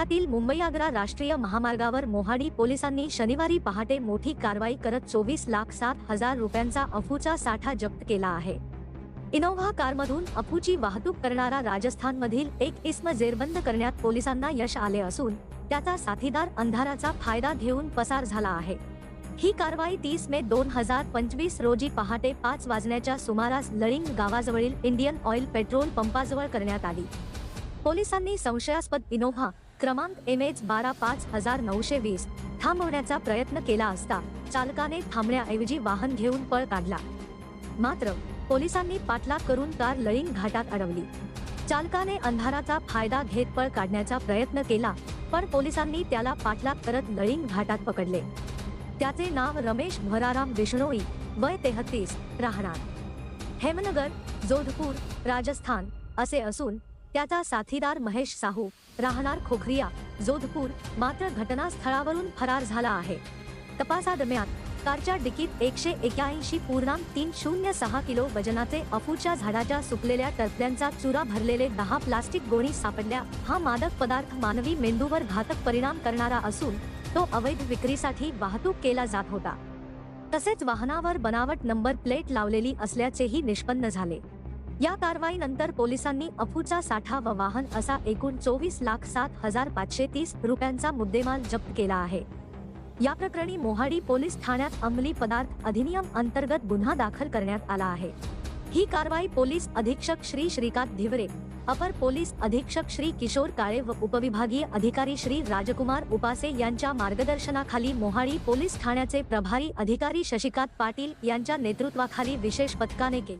जिल्ह्यातील मुंबई आग्रा राष्ट्रीय महामार्गावर मोहाडी पोलिसांनी शनिवारी पहाटे मोठी कारवाई करत चोवीस लाख सात हजार रुपयांचा अफूचा साठा जप्त केला आहे. इनोव्हा कारमधून अफूची वाहतूक करणारा राजस्थानमधील एक इस्म जेरबंद करण्यात पोलिसांना यश आले असून त्याचा साथीदार अंधाराचा फायदा घेऊन पसार झाला आहे. ही कारवाई तीस मे दोन हजार पंचवीस रोजी पहाटे पाच वाजण्याच्या सुमारास लळिंग गावाजवळील इंडियन ऑइल पेट्रोल पंपाजवळ करण्यात आली. पोलिसांनी संशयास्पद इनोव्हा क्रमांक एम एच बारा पाच हजार नऊशे वीस. थांबवण्याचा प्रयत्न केला असता चालकाने थांबण्याऐवजी वाहन घेऊन पळ काढला. मात्र पोलिसांनी पाठलाग करून कार लळिंग घाटात अडवली. चालकाने अंधाराचा फायदा घेत पळ काढण्याचा प्रयत्न केला पण पोलिसांनी त्याला पाठलाग करत लळिंग घाटात पकडले. त्याचे नाव रमेश भराराम विष्णोई वय तेहतीस राहणार. हेमनगर जोधपूर राजस्थान असे असून त्याचा साथीदार महेश साहू राहणार खोखरिया जोधपूर मात्र घटनास्थळावरून फरार झाला आहे. तपासादरम्यान कारच्या डिकीत एकशे एक्याऐंशी पूर्णांक तीन शून्य सहा किलो वजनाचे अफूच्या झाडाच्या सुकलेल्या टरफल्यांचा चुरा भरलेले दहा प्लास्टिक गोणी सापडल्या. हा मादक पदार्थ मानवी मेंदूवर घातक परिणाम करणारा असून तो अवैध विक्रीसाठी वाहतूक केला जात होता. तसेच वाहनावर बनावट नंबर प्लेट लावलेली असल्याचेही निष्पन्न झाले. या कारवाईनंतर पोलिसांनी अफूचा साठा व वाहन असा एकूण चोवीस लाख सात हजार पाचशे तीस रुपयांचा मुद्देमाल जप्त केला आहे. या प्रकरणी मोहाडी पोलीस ठाण्यात अंमली पदार्थ अधिनियम अंतर्गत गुन्हा दाखल करण्यात आला आहे. ही कारवाई पोलीस अधीक्षक श्री श्रीकांत धिवरे अपर पोलीस अधीक्षक श्री किशोर काळे व उपविभागीय अधिकारी श्री राजकुमार उपासे यांच्या मार्गदर्शनाखाली मोहाडी पोलीस ठाण्याचे प्रभारी अधिकारी शशिकांत पाटील यांच्या नेतृत्वाखाली विशेष पथकाने केली.